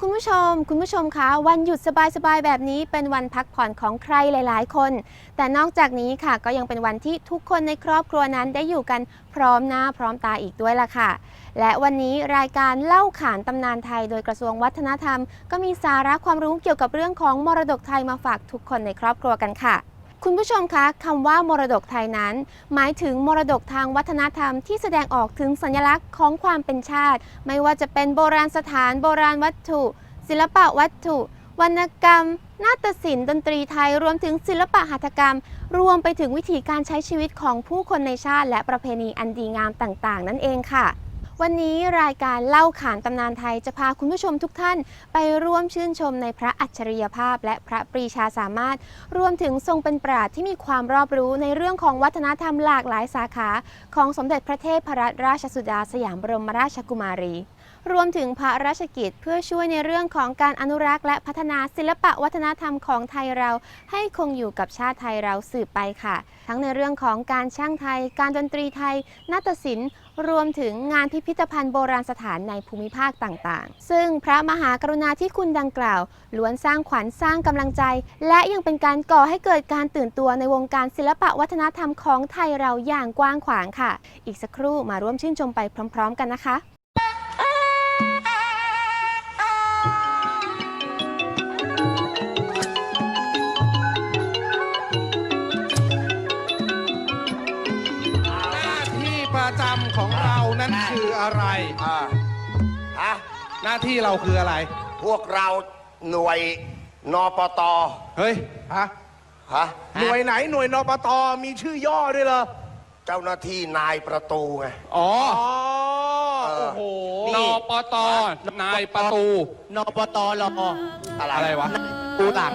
คุณผู้ชม คุณผู้ชมคะวันหยุดสบายๆแบบนี้เป็นวันพักผ่อนของใครหลายๆ คน แต่นอกจากนี้ค่ะก็ยังเป็นวันที่ทุกคนในครอบครัวนั้นได้อยู่กันพร้อมหน้าพร้อมตาอีกด้วยล่ะค่ะ และวันนี้รายการเล่าขานตำนานไทย โดยกระทรวงวัฒนธรรม ก็มีสาระความรู้เกี่ยวกับเรื่องของมรดกไทยมาฝากทุกคนในครอบครัวกันค่ะ คุณผู้ชมคะคำว่ามรดกไทยนั้น หมายถึงมรดกทางวัฒนธรรมที่แสดงออกถึงสัญลักษณ์ของความเป็นชาติ ไม่ว่าจะเป็นโบราณสถานโบราณวัตถุ ศิลปะวัตถุ วรรณกรรม นาฏศิลป์ดนตรีไทยรวมถึงศิลปะหัตถกรรม รวมไปถึงวิถีการใช้ชีวิตของผู้คนในชาติ และประเพณีอันดีงามต่าง ๆ นั่นเองค่ะ วันนี้รายการเล่าขานตำนานไทยจะพาคุณผู้ชมทุกท่าน ไปร่วมชื่นชมในพระอัจฉริยภาพ และพระปรีชาสามารถ รวมถึงทรงเป็นปราชญ์ที่มีความรอบรู้ในเรื่องของวัฒนธรรมหลากหลายสาขา ของสมเด็จพระเทพรัตนราชสุดาสยามบรมราชกุมารี รวมถึงพระราชกิจเพื่อช่วยในเรื่องของการอนุรักษ์และพัฒนาศิลปะวัฒนธรรมของไทยเรา ให้คงอยู่กับชาติไทยเราสืบไปค่ะ ทั้งในเรื่องของการช่างไทย การดนตรีไทยนาฏศิลป์ รวมถึงงานพิพิธภัณฑ์โบราณสถานในภูมิภาคต่างๆ ซึ่งพระมหากรุณาธิคุณดังกล่าว ล้วนสร้างขวัญสร้างกำลังใจ และยังเป็นการก่อให้เกิดการตื่นตัวในวงการศิลปะวัฒนธรรมของไทยเราอย่างกว้างขวางค่ะ อีกสักครู่มาร่วมชื่นชมไปพร้อม ๆ กันนะคะ หน้าที่เราคืออะไร พวกเราหน่วยนปตเฮ้ยฮะฮะหน่วยไหนหน่วยนปตมีชื่อย่อด้วยเหรอเจ้าหน้าที่นายประตูไง อ๋ออ๋อเออโอ้โหนปตนายประตู นปตรออะไรอะไรวะ ตูหลัง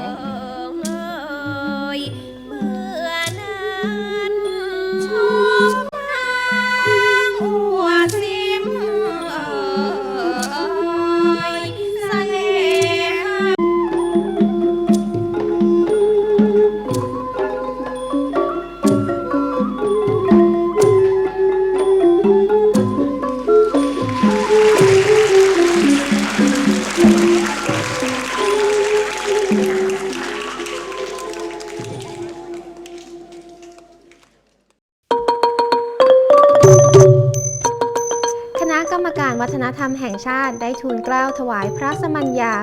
ายพระสมัญญา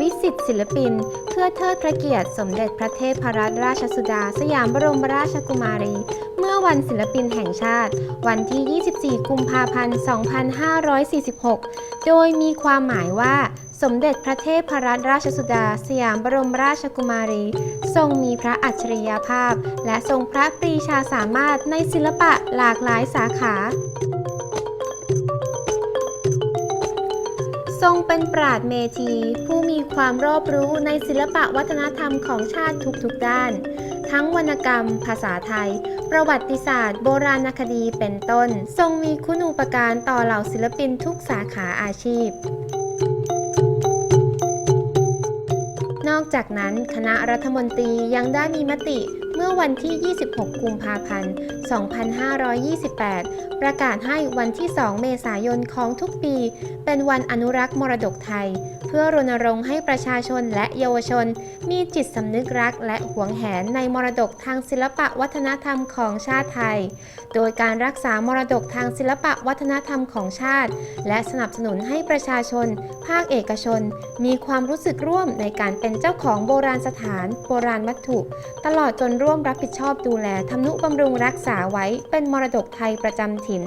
วิสิทธิศิลปิน เพื่อเทิดพระเกียรติสมเด็จพระเทพรัตนราชสุดา สยามบรมราชกุมารี เมื่อวันศิลปินแห่งชาติ วันที่ 24 กุมภาพันธ์ 2546 โดยมีความหมายว่าสมเด็จพระเทพรัตนราชสุดา สยามบรมราชกุมารี ทรงมีพระอัจฉริยภาพ และทรงพระปรีชาสามารถในศิลปะหลากหลายสาขา ทรงเป็นปราดเมธี ผู้มีความรอบรู้ในศิลปะวัฒนธรรมของชาติทุกๆด้าน ทั้งวรรณกรรม ภาษาไทย ประวัติศาสตร์ โบราณคดีเป็นต้น ทรงมีคุณูปการต่อเหล่าศิลปินทุกสาขาอาชีพนอกจากนั้นคณะรัฐมนตรียังได้มีมติ เมื่อวันที่ 26 กุมภาพันธ์ 2528 ประกาศให้วันที่ 2 เมษายนของทุกปี เป็นวันอนุรักษ์มรดกไทย พื่อรณรงค์ให้ประชาชนและเยาวชน มีจิตสำนึกรักและหวงแหนในมรดกทางศิลปะวัฒนธรรมของชาติไทย โดยการรักษามรดกทางศิลปะวัฒนธรรมของชาติ และสนับสนุนให้ประชาชน ภาคเอกชน มีความรู้สึกร่วมในการเป็นเจ้าของโบราณสถาน โบราณวัตถุ ตลอดจนร่วมรับผิดชอบดูแลทำนุบำรุงรักษาไว้เป็นมรดกไทยประจำถิ่น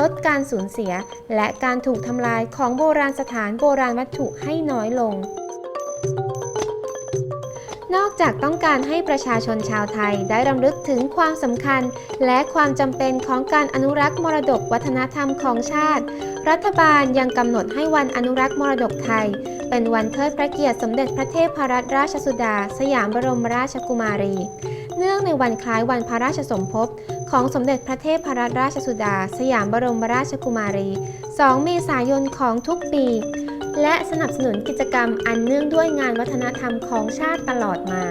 ลดการสูญเสีย และการถูกทำลายของโบราณสถานโบราณวัตถุให้น้อยลง นอกจากต้องการให้ประชาชนชาวไทยได้รำลึกถึงความสำคัญ และความจำเป็นของการอนุรักษ์มรดกวัฒนธรรมของชาติ รัฐบาลยังกำหนดให้วันอนุรักษ์มรดกไทย เป็นวันเทิดพระเกียรติสมเด็จพระเทพรัตนราชสุดา สยามบรมราชกุมารี เนื่องในวันคล้ายวันพระราชสมภพของสมเด็จพระเทพรัตนราชสุดา สยามบรมราชกุมารี 2 เมษายนของทุกปี และสนับสนุนกิจกรรมอันเนื่องด้วยงานวัฒนธรรมของชาติตลอดมา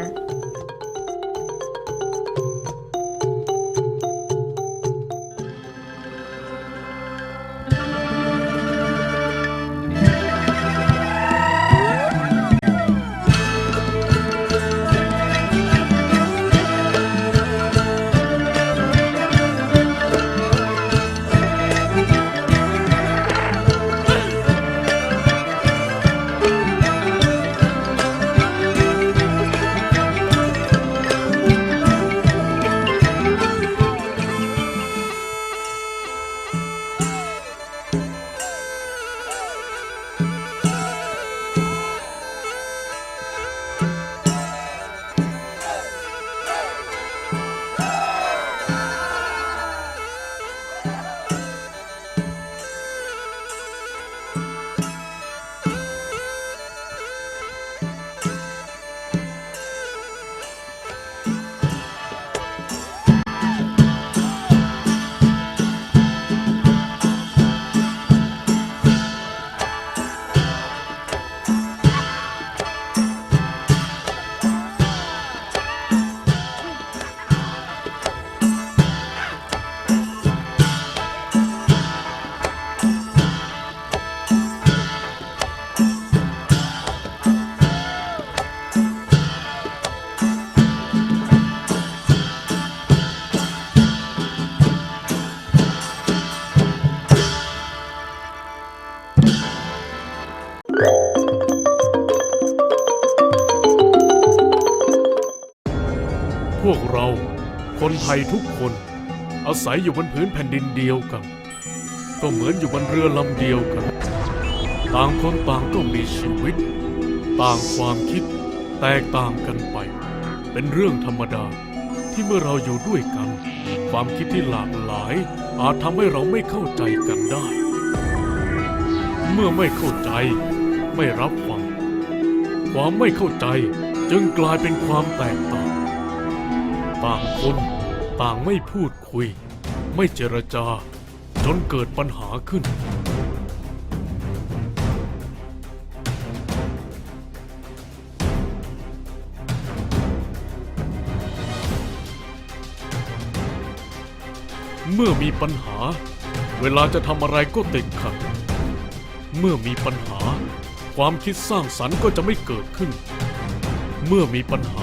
ยทุกคน อาศัยอยู่บนพื้นแผ่นดินเดียวกัน ก็เหมือนอยู่บนเรือลำเดียวกัน ต่างคนต่างก็มีชีวิต ต่างความคิดแตกต่างกันไป เป็นเรื่องธรรมดาที่เมื่อเราอยู่ด้วยกัน ความคิดที่หลากหลาย อาจทำให้เราไม่เข้าใจกันได้ เมื่อไม่เข้าใจ ไม่รับฟัง ความไม่เข้าใจจึงกลายเป็นความแตกต่าง ต่างคน ต่างไม่พูดคุย ไม่เจรจา จนเกิดปัญหาขึ้น เมื่อมีปัญหา เวลาจะทำอะไรก็ติดขัด เมื่อมีปัญหา ความคิดสร้างสรรค์ก็จะไม่เกิดขึ้น เมื่อมีปัญหา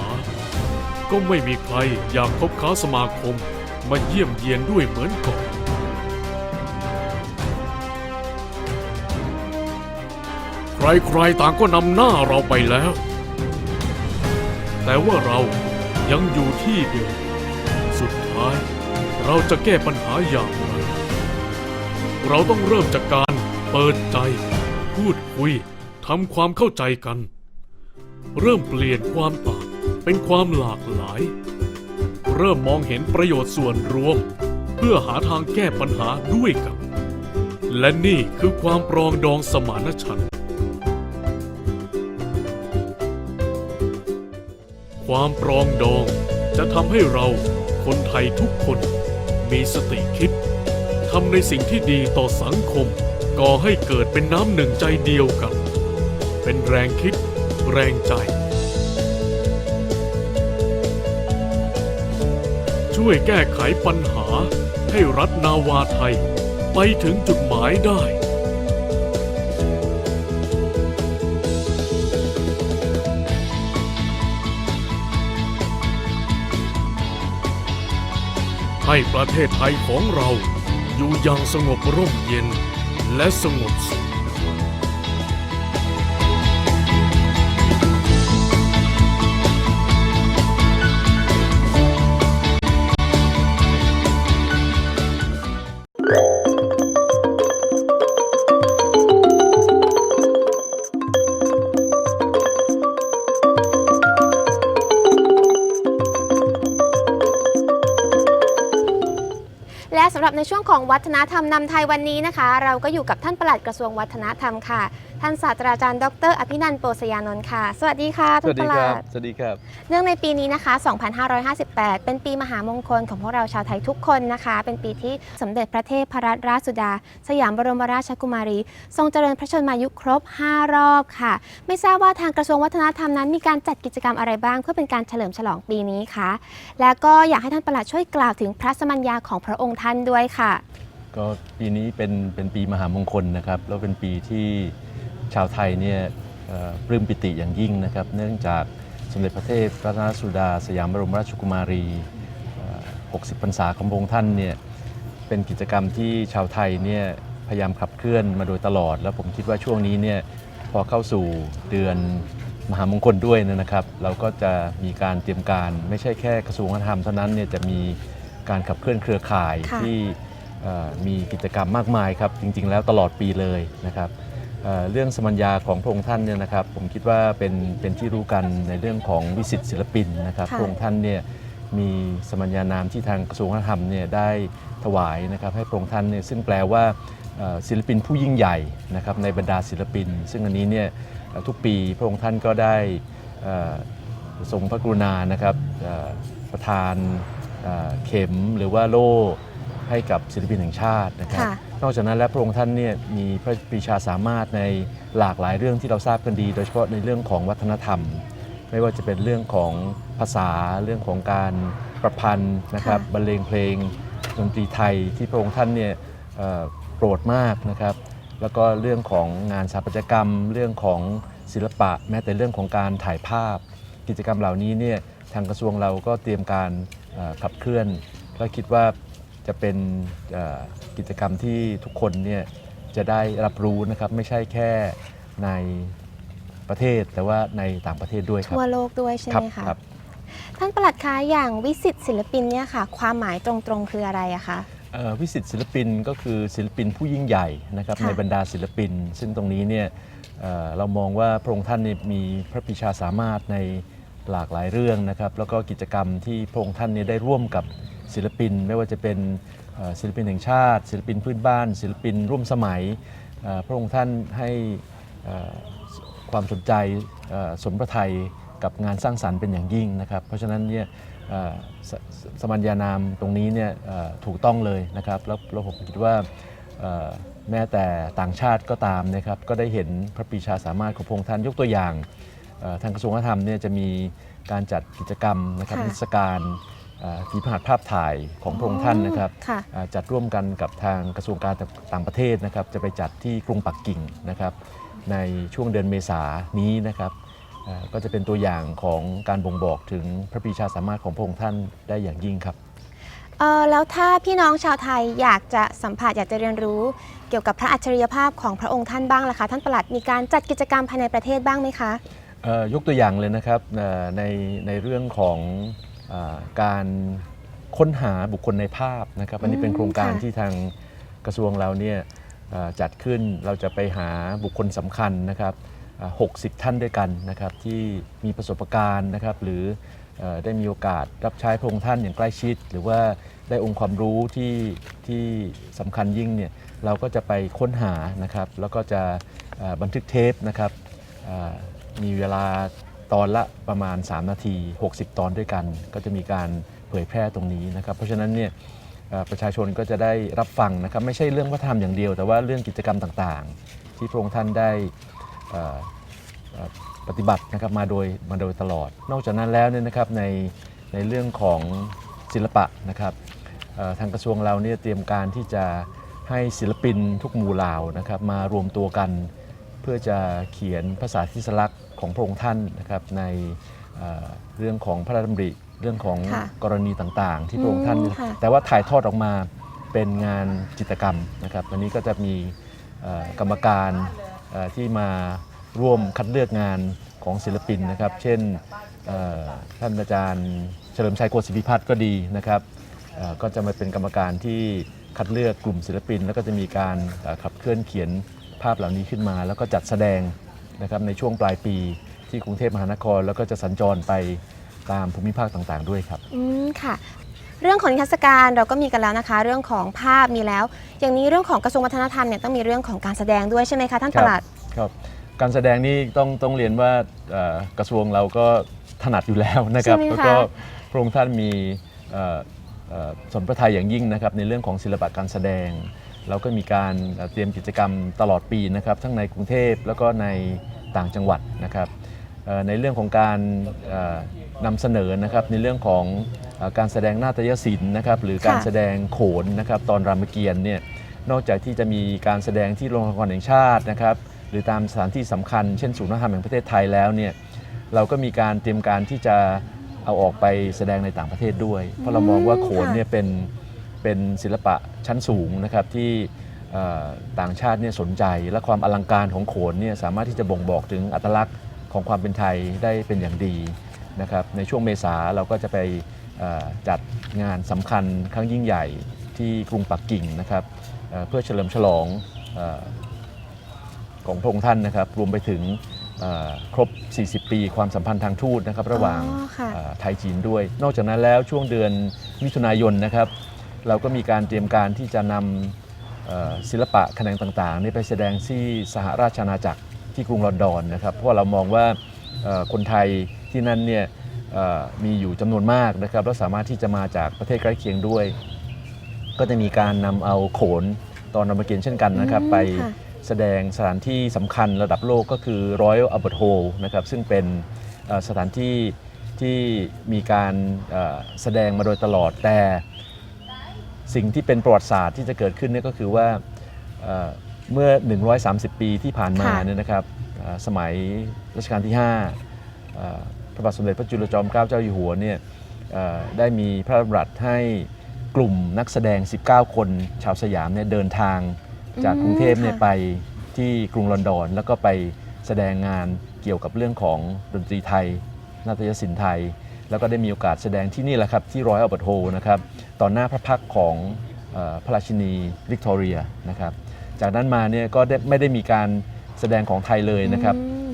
ก็ไม่มีใครอยากคบค้าสมาคมมาเยี่ยมเยียนด้วยเหมือนก่อน ใครๆต่างก็นำหน้าเราไปแล้ว แต่ว่าเรายังอยู่ที่เดิม สุดท้ายเราจะแก้ปัญหาอย่างไร เราต้องเริ่มจากการเปิดใจ พูดคุยทำความเข้าใจกัน เริ่มเปลี่ยนความต่าง เป็นความหลากหลาย เริ่มมองเห็นประโยชน์ส่วนรวม เพื่อหาทางแก้ปัญหาด้วยกัน และนี่คือความปรองดองสมานฉันท์ความปรองดองจะทำให้เราคนไทยทุกคนมีสติคิดทำในสิ่งที่ดีต่อสังคม ก่อให้เกิดเป็นน้ำหนึ่งใจเดียวกัน เป็นแรงคิด แรงใจ ช่วยแก้ไขปัญหาให้รัฐนาวาไทย ไปถึงจุดหมายได้ ให้ประเทศไทยของเราอยู่อย่างสงบร่มเย็นและสงบสุข สำหรับในช่วงของวัฒนธรรมนำไทยวันนี้นะคะ เราก็อยู่กับท่านปลัดกระทรวงวัฒนธรรมค่ะ ท่านศาสตราจารย์ ดร อภินันท์โปสยานนท์ค่ะ สวัสดีค่ะสท่าวันสปดีคลัรับดสวัสดีครับ เนื่องในปีนี้นะคะ 2558 เป็นปีมหามงคลของพวกเราชาวไทยทุกคนนะคะ เป็นปีที่สมเด็จพระเทพรัตนราชสุดา สยามบรมราชกุมารี ทรงเจริญพระชนมายุครบ 5 รอบค่ะ ไม่ทราบว่าทางกระทรวงวัฒนธรรมนั้น มีการจัดกิจกรรมอะไรบ้าง เพื่อเป็นการเฉลิมฉลองปีนี้คะ แล้วก็อยากให้ท่านปลัดช่วยกล่าวถึงพระสมัญญาของพระองค์ท่านด้วยค่ะ ก็ปีนี้เป็นเป็นปีมหามงคลนะครับ แล้วเป็นปีที่ ชาวไทยเนี่ยเอ่อปลื้มปิติอย่างยิ่งนะครับ เนื่องจากสมเด็จพระเทพรัตนราชสุดา สยามบรมราชกุมารีเอ่อ60 พรรษาของพระองค์ท่านเนี่ยเป็นกิจกรรมที่ชาวไทยเนี่ยพยายามขับเคลื่อนมาโดยตลอด แล้วผมคิดว่าช่วงนี้เนี่ยพอเข้าสู่เดือนมหามงคลด้วยเนยนะครับ เราก็จะมีการเตรียมการไม่ใช่แค่กระทรวงวัฒนธรรมเท่านั้นเนี่ยจะมีการขับเคลื่อนเครือข่ายค่ะที่เอ่อมีกิจกรรมมากมายครับจริง ๆ แล้วตลอดปีเลยนะครับ เอ่อเรื่องสมัญญาของพระองค์ท่านเนี่ยนะครับผมคิดว่าเป็นเป็นที่รู้กันในเรื่องของวิสิตศิลปินนะครับค่ะพระองค์ท่านเนี่ยมีสมัญญานามที่ทางกระทรวงวัฒนธรรมเนี่ยได้ถวายนะครับให้พระองค์ท่านเนี่ยซึ่งแปลว่าเอ่อศิลปินผู้ยิ่งใหญ่นะครับในบรรดาศิลปิน ซึ่งอันนี้เนี่ยเอ่อทุกปีพระองค์ท่านก็ได้เอ่อทรงพระกรุณานะครับเอ่อประทานเอ่อเข็มหรือว่าโล่ให้กับศิลปินแห่งชาตินะครับค่ะ นอกจากนั้นแล้วพระองค์ท่านเนี่ยมีพระปรีชาสามารถในหลากหลายเรื่องที่เราทราบกันดี โดยเฉพาะในเรื่องของวัฒนธรรม ไม่ว่าจะเป็นเรื่องของภาษาเรื่องของการประพันธ์นะครับบรรเลงเพลงดนตรีไทยที่พระองค์ท่านเนี่ยโปรดมากนะครับ แล้วก็เรื่องของงานสถาปัตยกรรม เรื่องของศิลปะ แม้แต่เรื่องของการถ่ายภาพ กิจกรรมเหล่านี้เนี่ยทางกระทรวงเราก็เตรียมการขับเคลื่อนและคิดว่าจะเป็น กิจกรรมที่ทุกคนเนี่ยจะได้รับรู้นะครับไม่ใช่แค่ในประเทศแต่ว่าในต่างประเทศด้วยครับทั่วโลกด้วยใช่ครัไหมคะครับท่านประหลัดคะอย่างวิสิตศิลปินเนี่ยค่ะ ความหมายตรงๆคืออะไรอะคะเอ่อวิสิตศิลปินก็คือศิลปินผู้ยิ่งใหญ่นะครับค่ะในบรรดาศิลปิน ซึ่งตรงนี้เนี่ยเอ่อเรามองว่าพระองค์ท่านเนี่ยมีพระปรีชาสามารถในหลากหลายเรื่องนะครับ แล้วก็กิจกรรมที่พระองค์ท่านเนี่ยได้ร่วมกับศิลปิน ไม่ว่าจะเป็นเอ่อ ศิลปินแห่งชาติ ศิลปินพื้นบ้าน ศิลปินร่วมสมัยเอ่อพระองค์ท่านให้เอ่อความสนใจเอ่อสนพระไทยกับงานสร้างสรรค์เป็นอย่างยิ่งนะครับ เพราะฉะนั้นเนี่ยเอ่อสสสมัญญานามตรงนี้เนี่ยเอ่อถูกต้องเลยนะครับ แล้วแล้วผมคิดว่าเอ่อแม้แต่ต่างชาติก็ตามนะครับ ก็ได้เห็นพระปรีชาสามารถของพระองค์ท่านยกตัวอย่างเอ่อทางกระทรวงวัฒนธรรมเนี่ยจะมีการจัดกิจกรรมนะครับค่ะนิทรรศการเอ่อ ฝีพระหัตถ์ภาพถ่ายของพระองค์ท่านนะครับค่ะอ่าจัดร่วมกันกับทางกระทรวงการต่างประเทศนะครับ จะไปจัดที่กรุงปักกิ่งนะครับ ในช่วงเดือนเมษายนนี้นะครับอ่าก็จะเป็นตัวอย่างของการบ่งบอกถึงพระปรีชาสามารถของพระองค์ท่านได้อย่างยิ่งครับ เออแล้วถ้าพี่น้องชาวไทยอยากจะสัมผัสอยากจะเรียนรู้ เกี่ยวกับพระอัจฉริยภาพของพระองค์ท่านบ้างล่ะคะ ท่านประหลัดมีการจัดกิจกรรมภายในประเทศบ้างไหมคะ เอ่อยกตัวอย่างเลยนะครับเอ่อในในเรื่องของอา การค้นหาบุคคลในภาพนะครับอันนี้เป็นโครงการค่ะที่ทางกระทรวงเราเนี่ยเอ่อจัดขึ้นเราจะไปหาบุคคลสำคัญนะครับอ่า60 ท่านด้วยกันนะครับที่มีประสบการณ์นะครับหรือเอ่อได้มีโอกาสรับใช้พระองค์ท่านอย่างใกล้ชิด หรือว่าได้องค์ความรู้ที่ที่สำคัญยิ่งเนี่ยเราก็จะไปค้นหานะครับแล้วก็จะเอ่อบันทึกเทปนะครับอ่ามีเวลา ตอนละประมาณ 3 นาที 60 ตอนด้วยกัน ก็จะมีการเผยแพร่ตรงนี้นะครับ เพราะฉะนั้นเนี่ยประชาชนก็จะได้รับฟังนะครับ ไม่ใช่เรื่องวัฒนธรรมอย่างเดียว แต่ว่าเรื่องกิจกรรมต่างๆ ที่พระองค์ท่านได้ปฏิบัตินะครับมาโดยมาโดยตลอด นอกจากนั้นแล้วเนี่ยนะครับในในเรื่องของศิลปะนะครับทางกระทรวงเราเนี่ยเตรียมการที่จะให้ศิลปินทุกหมู่เหล่านะครับมารวมตัวกัน เพื่อจะเขียนภาษาทิศลักษณ ของพระองค์ท่านนะครับในเอ่อเรื่องของพระราชดำริเรื่องของค่ะกรณีต่างๆ ที่พระองค์ท่านอืมค่ะแต่ว่าถ่ายทอดออกมาเป็นงานจิตรกรรมนะครับอันนี้ก็จะมีเอ่อกรรมการเอ่อที่มาร่วมคัดเลือกงานของศิลปินนะครับ เช่นเอ่อท่านอาจารย์เฉลิมชัยโกศิพิพัฒน์ก็ดีนะครับเอ่อก็จะมาเป็นกรรมการที่คัดเลือกกลุ่มศิลปิน แล้วก็จะมีการเอ่อขับเคลื่อนเขียนภาพเหล่านี้ขึ้นมา แล้วก็จัดแสดง นะครับในช่วงปลายปีที่กรุงเทพมหานคร แล้วก็จะสัญจรไปตามภูมิภาคต่างๆ ด้วยครับ อืมค่ะ เรื่องของนิทรรศการเราก็มีกันแล้วนะคะ เรื่องของภาพมีแล้ว อย่างนี้เรื่องของกระทรวงวัฒนธรรมเนี่ยต้องมีเรื่องของการแสดงด้วยใช่ไหมคะท่านประหลัดครับการแสดงนี่ต้องต้องเรียนว่าเอ่อกระทรวงเราก็ถนัดอยู่แล้วนะครับใช่ไหมคะแล้วก็พระองค์ท่านมีเอ่อเอ่อสนพระทัยอย่างยิ่งนะครับในเรื่องของศิลปะการแสดง เราก็มีการเอ่อเตรียมกิจกรรมตลอดปีนะครับ ทั้งในกรุงเทพแล้วก็ใน ต่างจังหวัดนะครับเอ่อในเรื่องของการเอ่อนำเสนอนะครับในเรื่องของเอ่อการแสดงนาฏยศิลป์นะครับหรือการค่ะแสดงโขนนะครับตอนรามเกียรติ์เนี่ยนอกจากที่จะมีการแสดงที่โรงละครแห่งชาตินะครับหรือตามสถานที่สำคัญ เช่นศูนย์วัฒนธรรมแห่งประเทศไทยแล้วเนี่ยเราก็มีการเตรียมการที่จะเอาออกไปแสดงในต่างประเทศด้วย เพราะเรามองว่าโขนเนี่ยเป็นเป็นศิลปะชั้นสูงนะครับที่เอ่อ ต่างชาติเนี่ยสนใจ และความอลังการของโขนเนี่ยสามารถที่จะบ่งบอกถึงอัตลักษณ์ของความเป็นไทยได้เป็นอย่างดีนะครับในช่วงเมษาเราก็จะไปเอ่อจัดงานสำคัญครั้งยิ่งใหญ่ที่กรุงปักกิ่งนะครับเอ่อเพื่อเฉลิมฉลองเอ่อของพระองค์ท่านนะครับรวมไปถึงเอ่อครบ 40 ปี ความสัมพันธ์ทางทูตนะครับระหว่างอ๋อค่ะเอ่อไทยจีนด้วย นอกจากนั้นแล้วช่วงเดือนมิถุนายนนะครับ เราก็มีการเตรียมการที่จะนำเอ่อ ศิลปะแขนงต่างๆนี่ไปแสดงที่สหราชอาณาจักรที่กรุงลอนดอนนะครับ เพราะว่าเรามองว่าเอ่อคนไทยที่นั่นเนี่ยเอ่อมีอยู่จำนวนมากนะครับแล้วสามารถที่จะมาจากประเทศใกล้เคียงด้วย ก็จะมีการนำเอาโขนตอนรามเกียรติ์เช่นกันนะครับอืมไปค่ะแสดงสถานที่สำคัญระดับโลกก็คือ Royal Albert Hall นะครับซึ่งเป็นเอ่อสถานที่ที่มีการเอ่อแสดงมาโดยตลอดแต่ สิ่งที่เป็นประวัติศาสตร์ที่จะเกิดขึ้นเนี่ยก็คือว่าเอ่อเมื่อ 130 ปีที่ผ่านมาค่ะเนี่ยนะครับเอ่อสมัยรัชกาลที่5เอ่อพระบาทสมเด็จพระจุลจอมเกล้าเจ้าอยู่หัวเนี่ยเอ่อได้มีพระราชดำรัสให้กลุ่มนักแสดง 19 คนชาวสยามเนี่ยเดินทางจากกรุงเทพเนี่ยค่ะไปที่กรุงลอนดอน แล้วก็ไปแสดงงานเกี่ยวกับเรื่องของดนตรีไทย นาฏยศิลป์ไทย แล้วก็ได้มีโอกาสแสดงที่นี่แหละครับที่รอยอัลเบิร์ตโฮนะครับต่อหน้าพระพักตร์ของเอ่อพระราชินีวิกตอเรียนะครับจากนั้นมาเนี่ยก็ได้ไม่ได้มีการแสดงของไทยเลยนะครับอืม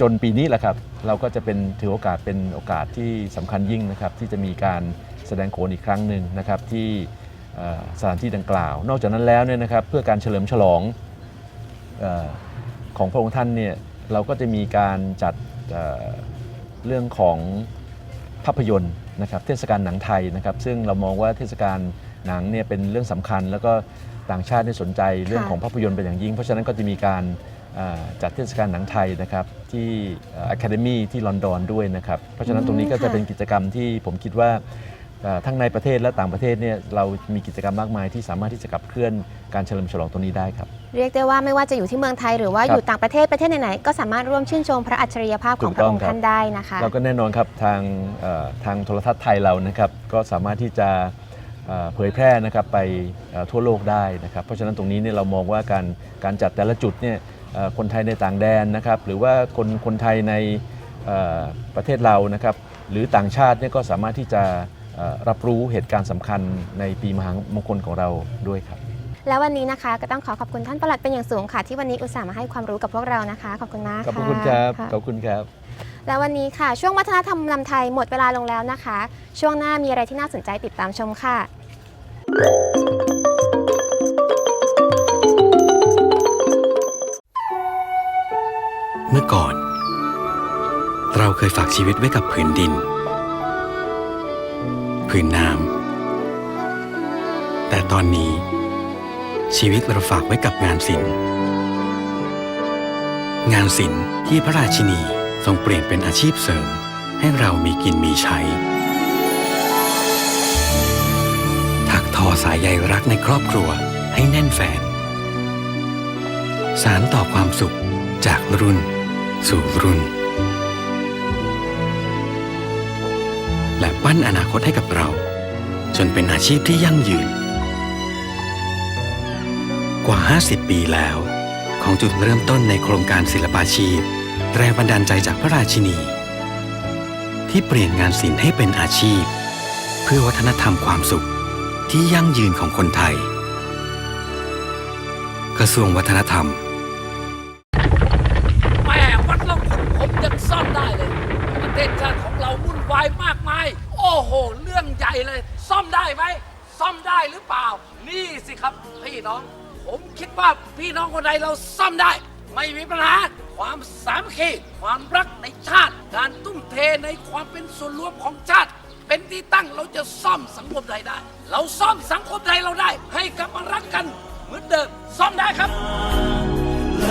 จนปีนี้แหละครับ เราก็จะเป็นถือโอกาสเป็นโอกาสที่สำคัญยิ่งนะครับ ที่จะมีการแสดงโขนอีกครั้งหนึ่งนะครับที่เอ่อสถานที่ดังกล่าว นอกจากนั้นแล้วเนี่ยนะครับเพื่อการเฉลิมฉลองเออของพระองค์ท่านเนี่ยเราก็จะมีการจัดเอ่อเรื่องของ ภาพยนตร์นะครับเทศกาลหนังไทยนะครับซึ่งเรามองว่าเทศกาลหนังเนี่ยเป็นเรื่องสำคัญ แล้วก็ต่างชาติได้สนใจเรื่องของภาพยนตร์เป็นอย่างยิ่ง เพราะฉะนั้นก็จะมีการอ่าจัดเทศกาลหนังไทยนะครับที่อะคาเดมีที่ลอนดอนด้วยนะครับเพราะฉะนั้นตรงนี้ก็จะเป็นกิจกรรมที่ผมคิดว่าอ่า ทั้งในประเทศและต่างประเทศเนี่ยเรามีกิจกรรมมากมายที่สามารถที่จะขับเคลื่อนการเฉลิมฉลองตรงนี้ได้ครับ เรียกได้ว่าไม่ว่าจะอยู่ที่เมืองไทยหรือว่าครับอยู่ต่างประเทศประเทศไหนๆก็สามารถร่วมชื่นชมพระอัจฉริยภาพของพระองค์ถูกต้องครับท่านได้นะคะเราก็แน่นอนครับทางเอ่อทางโทรทัศน์ไทยเรานะครับก็สามารถที่จะเอ่อเผยแพร่นะครับไปเอ่อทั่วโลกได้นะครับเพราะฉะนั้นตรงนี้เนี่ยเรามองว่าการการจัดแต่ละจุดเนี่ยเอ่อคนไทยในต่างแดนนะครับหรือว่าคนคนไทยในเอ่อประเทศเรานะครับหรือต่างชาติเนี่ยก็สามารถที่จะเอ่อ รับรู้เหตุการณ์สำคัญในปีมหามงคลของเราด้วยครับ แล้ววันนี้นะคะ ก็ต้องขอขอบคุณท่านประหลัดเป็นอย่างสูงค่ะ ที่วันนี้อุตส่าห์มาให้ความรู้กับพวกเรานะคะ ขอบคุณมากขอบค่ะคุณครับะขอบคุณครับ และวันนี้ค่ะ ช่วงวัฒนธรรมลำไทยหมดเวลาลงแล้วนะคะ ช่วงหน้ามีอะไรที่น่าสนใจติดตามชมค่ะ เมื่อก่อน เราเคยฝากชีวิตไว้กับผืนดิน ผืนน้ำแต่ตอนนี้ ชีวิตเราฝากไว้กับงานศิลป์งานศิลป์ที่พระราชินีทรงเปลี่ยนเป็นอาชีพเสริม ให้เรามีกินมีใช้ ถักทอสายใยรักในครอบครัวให้แน่นแฟน สารต่อความสุขจากรุ่น สู่รุ่น และปั้นอนาคตให้กับเรา จนเป็นอาชีพที่ยั่งยืน กว่า 50 ปีแล้ว ของจุดเริ่มต้นในโครงการศิลปาชีพ แรงบันดาลใจจากพระราชินี ที่เปลี่ยนงานศิลป์ให้เป็นอาชีพ เพื่อวัฒนธรรมความสุขที่ยั่งยืนของคนไทย กระทรวงวัฒนธรรม ผมคิดว่าพี่น้องคนใดเราซ่อมได้ ไม่มีปัญหา ความสามัคคีความรักในชาติ การตุ้มเทในความเป็นส่วนรวมของชาติ เป็นที่ตั้งเราจะซ่อมสังคมไทยได้ เราซ่อมสังคมไทยเราได้ ให้กลับมารักกันเหมือนเดิมซ่อมได้ครับแล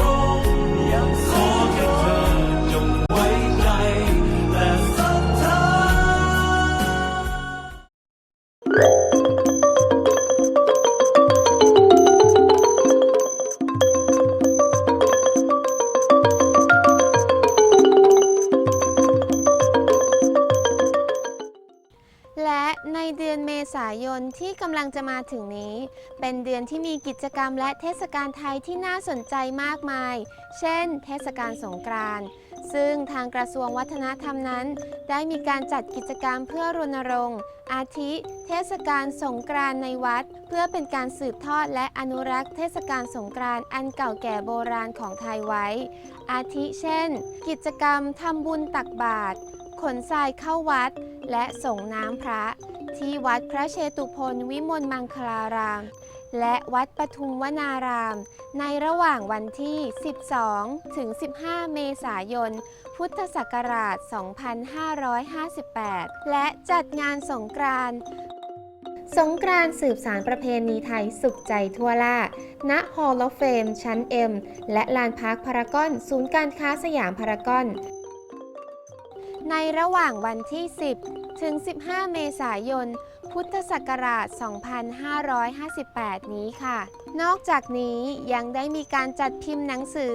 ะ งจะมาถึงนี้ เป็นเดือนที่มีกิจกรรมและเทศกาลไทยที่น่าสนใจมากมาย เช่น เทศกาลสงกรานต์ซึ่งทางกระทรวงวัฒนธรรมนั้น ได้มีการจัดกิจกรรมเพื่อรณรงค์ อาทิ เทศกาลสงกรานต์ในวัด เพื่อเป็นการสืบทอดและอนุรักษ์เทศกาลสงกรานต์อันเก่าแก่โบราณของไทยไว้ อาทิเช่น กิจกรรมทำบุญตักบาตรขนทรายเข้าวัด และส่งน้ำพระ ที่วัดพระเชตุพนวิมลมังคลาราม และวัดปทุมวนาราม ในระหว่างวันที่ 12 ถึง 15 เมษายน พุทธศักราช 2558 และจัดงานสงกรานต์สงกรานต์สืบสารประเพณีไทยสุขใจทั่วล่า ณฮอลล์เฟมชั้น M และลานพาร์คพารากอน ศูนย์การค้าสยามพารากอน ในระหว่างวันที่ 10 ถึง 15 เมษายน พุทธศักราช 2558 นี้ค่ะ นอกจากนี้ยังได้มีการจัดพิมพ์หนังสือ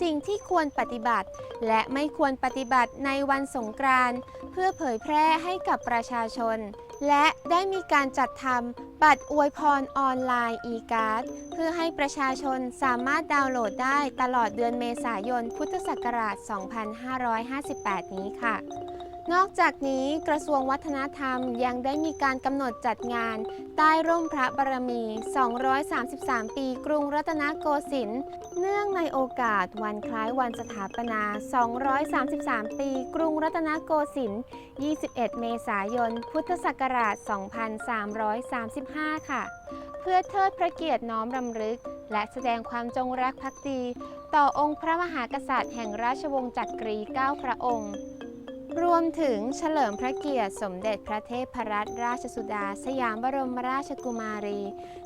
สิ่งที่ควรปฏิบัติ และไม่ควรปฏิบัติในวันสงกรานต์เพื่อเผยแพร่ให้กับประชาชน และได้มีการจัดทำบัตรอวยพรออนไลน์ e-card เพื่อให้ประชาชนสามารถดาวน์โหลดได้ตลอดเดือนเมษายน พุทธศักราช 2558 นี้ค่ะ นอกจากนี้กระทรวงวัฒนธรรมยังได้มีการกำหนดจัดงาน ใต้ร่มพระบารมี 233 ปีกรุงรัตนโกสินทร์ เนื่องในโอกาสวันคล้ายวันสถาปนา 233 ปีกรุงรัตนโกสินทร์ 21 เมษายน พุทธศักราช 2335 ค่ะ เพื่อเทิดพระเกียรติน้อมรำลึก และแสดงความจงรักภักดี ต่อองค์พระมหากษัตริย์แห่งราชวงศ์จักรีเก้าพระองค์ รวมถึงเฉลิมพระเกียรติสมเด็จพระเทพรัตนราชสุดา สยามบรมราชกุมารี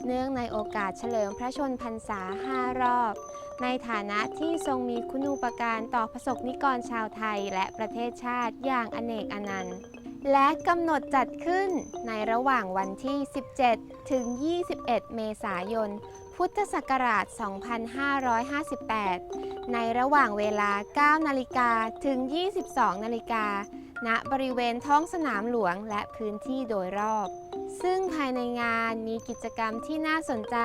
เนื่องในโอกาสเฉลิมพระชนพรรษา5รอบ ในฐานะที่ทรงมีคุณูปการต่อประสบนิกรชาวไทยและประเทศชาติอย่างอเนกอนันต์และกำหนดจัดขึ้นในระหว่างวันที่ 17 ถึง 21 เมษายน พุทธศักราช 2558 ในระหว่างเวลา 9 นาฬิกาถึง 22 นาฬิกา ณ บริเวณท้องสนามหลวงและพื้นที่โดยรอบ ซึ่งภายในงานมีกิจกรรมที่น่าสนใจ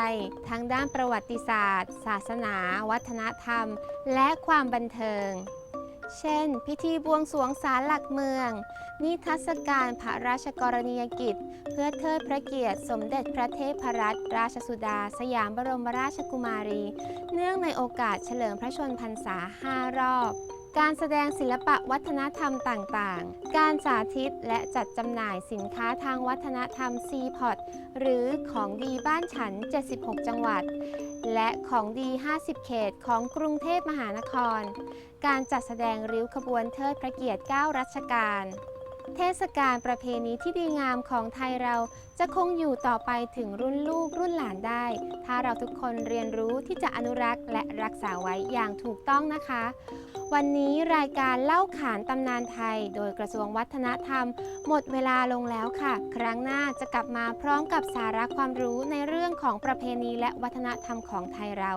ทั้งด้านประวัติศาสตร์ ศาสนา วัฒนธรรม และความบันเทิง เช่น พิธีบวงสรวงศาลหลักเมือง นิทรรศการพระราชกรณียกิจ เพื่อเทิดพระเกียรติสมเด็จพระเทพรัตนราชสุดา สยามบรมราชกุมารี เนื่องในโอกาสเฉลิมพระชนพรรษา 5 รอบ การแสดงศิลปะวัฒนธรรมต่างๆ การสาธิตและจัดจำหน่ายสินค้าทางวัฒนธรรม c p o t หรือของดีบ้านฉัน 76 จังหวัด และของดี 50 เขตของกรุงเทพมหานคร การจัดแสดงริ้วขบวนเทิดพระเกียรติ 9 รัชกาล เทศกาลประเพณีที่ดีงามของไทยเราจะคงอยู่ต่อไปถึงรุ่นลูกรุ่นหลานได้ ถ้าเราทุกคนเรียนรู้ที่จะอนุรักษ์และรักษาไว้อย่างถูกต้องนะคะ วันนี้รายการเล่าขานตำนานไทย โดยกระทรวงวัฒนธรรม หมดเวลาลงแล้วค่ะ ครั้งหน้าจะกลับมาพร้อมกับสาระความรู้ในเรื่องของประเพณีและวัฒนธรรมของไทยเรา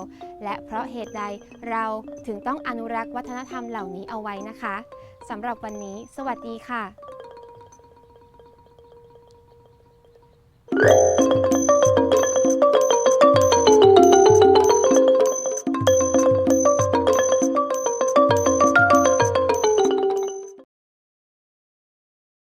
และเพราะเหตุใดเราถึงต้องอนุรักษ์วัฒนธรรมเหล่านี้เอาไว้นะคะสำหรับวันนี้ สวัสดีค่ะ Thank you.